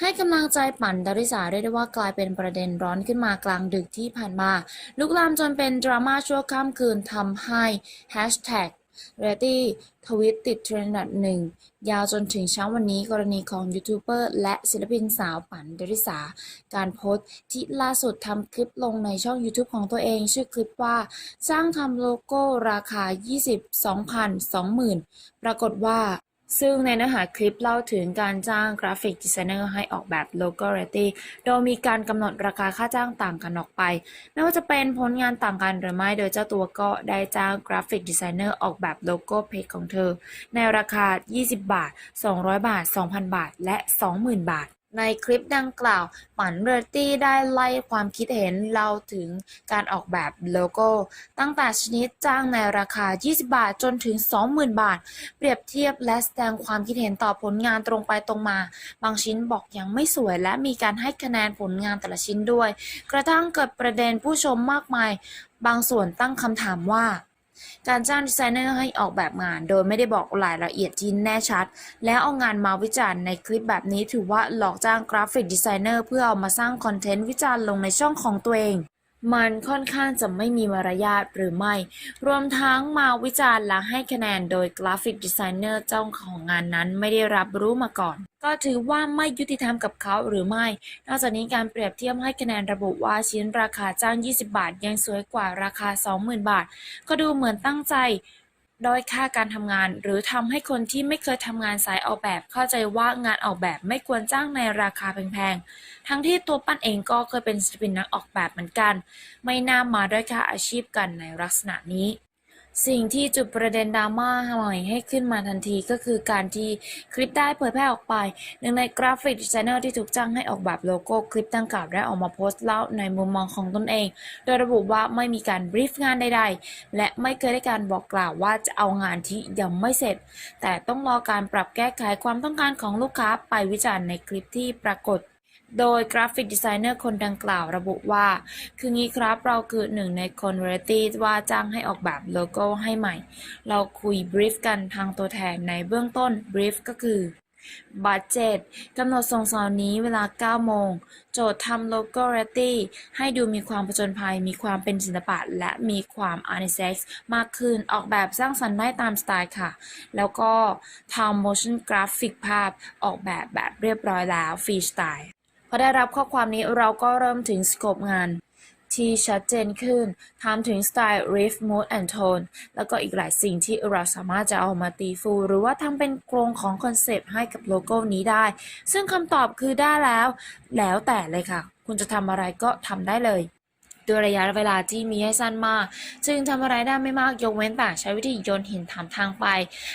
ให้กำลังใจปั่นดาริสาเรียกได้ว่ากลายเป็นประเด็นร้อนขึ้นมากลางดึกที่ผ่านมา ลุกลามจนเป็นดราม่าชั่วข้ามคืนทำให้แฮชแท็กเรตี้ทวิตติดเทรนด์ดับหนึ่ง ยาวจนถึงเช้าวันนี้กรณีของยูทูบเบอร์และศิลปินสาวปั่นดาริสา การโพสต์ที่ล่าสุดทำคลิปลงในช่อง YouTube ของตัวเองชื่อคลิปว่า สร้างทำโลโก้ราคา 22,000 20,000 ปรากฏว่า ซึ่งในเนื้อหาคลิปเล่าถึงการจ้างกราฟิกดีไซเนอร์ให้ออกแบบโลโก้เรตี้โดยมีการกำหนดราคาค่าจ้างต่างกันออกไป ไม่ว่าจะเป็นผลงานต่างกันหรือไม่โดยเจ้าตัวก็ได้จ้างกราฟิกดีไซเนอร์ออกแบบโลโก้เพจของเธอ ในราคา 20 บาท 200 บาท 2,000 บาท และ 20,000 บาท ในคลิปดังกล่าวปันเบอรตตี้ได้ไล่ความคิดเห็นเล่าถึงการออกแบบโลโก้ ตั้งแต่ชนิดจ้างในราคา 20 บาทจนถึง 20,000 บาท เปรียบเทียบและแสดงความคิดเห็นต่อผลงานตรงไปตรงมา บางชิ้นบอกยังไม่สวยและมีการให้คะแนนผลงานแต่ละชิ้นด้วย กระทั่งเกิดประเด็นผู้ชมมากมาย บางส่วนตั้งคำถามว่า การจ้างดีไซเนอร์ให้ออกแบบงาน โดยไม่ได้บอกรายละเอียดที่แน่ชัด แล้วเอางานมาวิจารณ์ในคลิปแบบนี้ถือว่าหลอกจ้างกราฟิกดีไซเนอร์เพื่อเอามาสร้างคอนเทนต์วิจารณ์ลงในช่องของตัวเอง มันค่อนข้างจะไม่มีมารยาทหรือไม่ รวมทั้งมาวิจารณ์และให้คะแนนโดยกราฟิกดีไซเนอร์เจ้าของงานนั้นไม่ได้รับรู้มาก่อน ก็ถือว่าไม่ยุติธรรมกับเขาหรือไม่ นอกจากนี้การเปรียบเทียบให้คะแนนระบุว่าชิ้นราคาจ้าง 20 บาท ยังสวยกว่าราคา 20,000 บาท ก็ดูเหมือนตั้งใจด้อยค่าการทำงาน หรือทำให้คนที่ไม่เคยทำงานสายออกแบบ เข้าใจว่างานออกแบบไม่ควรจ้างในราคาแพงๆ ทั้งที่ตัวปั้นเองก็เคยเป็นศิลปินนักออกแบบเหมือนกัน ไม่น่ามาด้อยค่าอาชีพกันในลักษณะนี้ สิ่งที่จุดประเด็นดราม่าใหม่ให้ขึ้นมาทันทีก็คือการที่คลิปได้เผยแพร่ออกไป หนึ่งในกราฟิกดีไซเนอร์ที่ถูกจ้างให้ออกแบบโลโก้คลิปดังกล่าวได้ออกมาโพสต์เล่าในมุมมองของตนเอง โดยระบุว่าไม่มีการบรีฟงานใดๆ และไม่เคยได้การบอกกล่าวว่าจะเอางานที่ยังไม่เสร็จ แต่ต้องรอการปรับแก้ไขความต้องการของลูกค้าไปวิจารณ์ในคลิปที่ปรากฏ โดยกราฟิกดีไซเนอร์คนดังกล่าวระบุว่า คืองี้ครับเราคือหนึ่งในคนเรตี้ว่าจ้างให้ออกแบบโลโก้ให้ใหม่ เราคุยบรีฟกันทางตัวแทนในเบื้องต้นบรีฟก็คือบัตเจ็ตกำหนดส่งสาร์นี้เวลา 9 โมง โจทย์ทำโลโก้เรตี้ให้ดูมีความผจญภัย มีความเป็นศิลปะ และมีความอาร์นิเซ็กซ์มากขึ้น ออกแบบสร้างสรรค์ได้ตามสไตล์ค่ะ แล้วก็ทำ motion graphic ภาพออกแบบแบบเรียบร้อยแล้วฟรีสไตล์ อได้รับข้อความนี้เราก็เริ่มถึงสโคปงานที่ชัดเจนขึ้น ถามถึงสไตล์ riff mood and tone แล้วก็อีกหลายสิ่งที่เราสามารถจะเอามาตีฟู หรือว่าทำเป็นโครงของคอนเซปต์ให้กับโลโก้นี้ได้ ซึ่งคำตอบคือได้แล้ว แล้วแต่เลยค่ะ คุณจะทำอะไรก็ทำได้เลย ด้วยระยะเวลาที่มีให้สั้นมาก จึงทำอะไรได้ไม่มากยกเว้นแต่ใช้วิธีโยนหินถามทางไป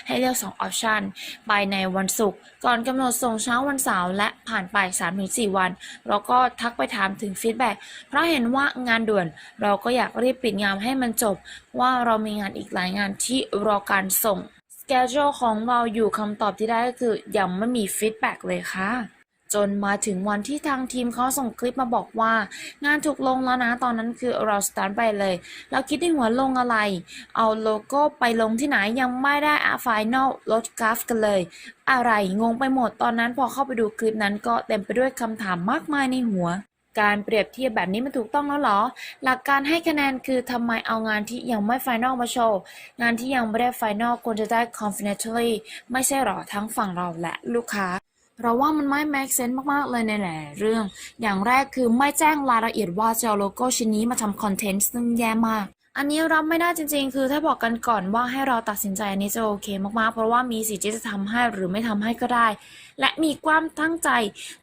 ให้เลือก2ออปชันไปในวันศุกร์ก่อนกำหนดส่งเช้าวันเสาร์และผ่านไป 3-4 วันเราก็ทักไปถามถึงฟีดแบ็กเพราะเห็นว่างานด่วน เราก็อยากรีบปิดงานให้มันจบ ว่าเรามีงานอีกหลายงานที่รอการส่งสเกจ e ของเราอยู่คำตอบที่ได้ก็คือยังไม่มีฟีดแบ็กเลยค่ะ จนมาถึงวันที่ทางทีมเขาส่งคลิปมาบอกว่า งานถูกลงแล้วนะตอนนั้นคือเราสตาร์ทไปเลย เราคิดในหัวลงอะไร เอาโลโก้ไปลงที่ไหนยังไม่ได้อะไฟนอลลดกราฟกันเลย อะไรงงไปหมดตอนนั้นพอเข้าไปดูคลิปนั้นก็เต็มไปด้วยคำถามมากมายในหัวการเปรียบเทียบแบบนี้มันถูกต้องแล้วหรอ หลักการให้คะแนนคือทำไมเอางานที่ยังไม่ไฟนอลมาโชว์ งานที่ยังไม่ได้ไฟนอลควรจะได้ confidentially ไม่ใช่หรอทั้งฝั่งเราและลูกค้า เราว่ามันไม่ make sense มาก ๆ เลยในหลายเรื่อง อย่างแรกคือไม่แจ้งรายละเอียดว่าจะเอาโลโก้ชิ้นนี้มาทำคอนเทนต์ซึ่งแย่มาก อันนี้รับไม่ได้จริง ๆ คือถ้าบอกกันก่อนว่าให้เราตัดสินใจอันนี้จะโอเคมากๆ เพราะว่ามีสิทธิ์ที่จะทำให้หรือไม่ทำให้ก็ได้ และมีความตั้งใจ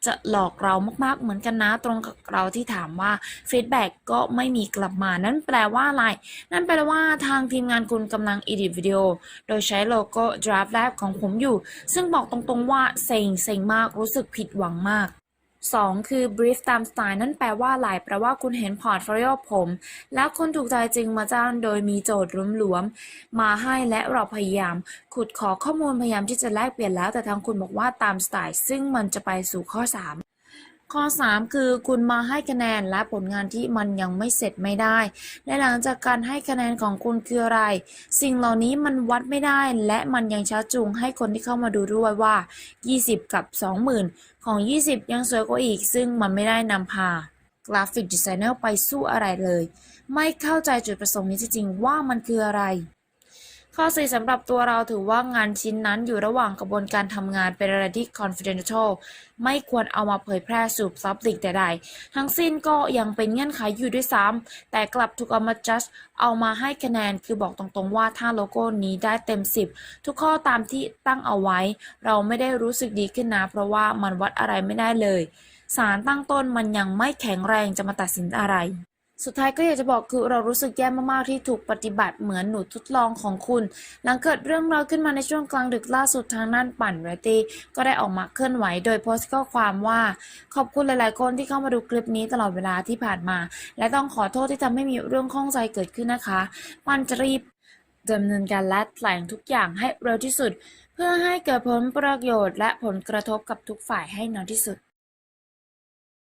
จะหลอกเรามากๆ เหมือนกันนะตรงกับเราที่ถามว่าฟีดแบ็กก็ไม่มีกลับมา นั่นแปลว่าอะไร นั่นแปลว่าทางทีมงานคุณกำลัง edit วิดีโอโดยใช้โลโก้ draft แรกของผมอยู่ ซึ่งบอกตรงๆว่าเซ็งเซ็งมากรู้สึกผิดหวังมาก 2 คือ brief ตามสไตล์นั่นแปลว่าอะไรแปลว่าคุณเห็นพอร์ตโฟลิโอผม แล้วคุณถูกใจจึงมาจ้างโดยมีโจทย์หลวมๆ มาให้และเราพยายาม ขุดขอข้อมูลพยายามที่จะแลกเปลี่ยนแล้ว แต่ทางคุณบอกว่าตามสไตล์ ซึ่งมันจะไปสู่ข้อ 3 ข้อ 3 คือคุณมาให้คะแนนและผลงานที่มันยังไม่เสร็จไม่ได้ และหลังจากการให้คะแนนของคุณคืออะไร สิ่งเหล่านี้มันวัดไม่ได้ และมันยังชักจูงให้คนที่เข้ามาดูด้วยว่า 20 กับ 20,000 ของ 20 ยังสวยกว่าอีก ซึ่งมันไม่ได้นำพากราฟิกดีไซเนอร์ไปสู้อะไรเลย ไม่เข้าใจจุดประสงค์นี้จริงๆว่ามันคืออะไร ข้อ4สำหรับตัวเราถือว่างานชิ้นนั้นอยู่ระหว่างกระบวนการทำงานเป็นอะไรที่ confidential ไม่ควรเอามาเผยแพร่สู่ public ใดๆ ทั้งสิ้นก็ยังเป็นเงื่อนไขอยู่ด้วยซ้ำแต่กลับถูกเอามา just เอามาให้คะแนนคือบอกตรงๆว่าถ้าโลโก้นี้ได้เต็ม 10 ทุกข้อตามที่ตั้งเอาไว้ เราไม่ได้รู้สึกดีขึ้นนะ เพราะว่ามันวัดอะไรไม่ได้เลย สารตั้งต้นมันยังไม่แข็งแรงจะมาตัดสินอะไร สุดท้ายก็อยากจะบอกคือเรารู้สึกแย่มากๆที่ถูกปฏิบัติเหมือนหนูทดลองของคุณ หลังเกิดเรื่องราวขึ้นมาในช่วงกลางดึกล่าสุดทางด้านปั่นเรตี้ก็ได้ออกมาเคลื่อนไหว โดยโพสต์ข้อความว่าขอบคุณหลายๆ คนที่เข้ามาดูคลิปนี้ตลอดเวลาที่ผ่านมา และต้องขอโทษที่ทำให้มีเรื่องข้องใจเกิดขึ้นนะคะมันจะรีบดำเนินการและแถลงทุกอย่างให้เร็วที่สุด เพื่อให้เกิดผลประโยชน์และผลกระทบกับทุกฝ่ายให้น้อยที่สุด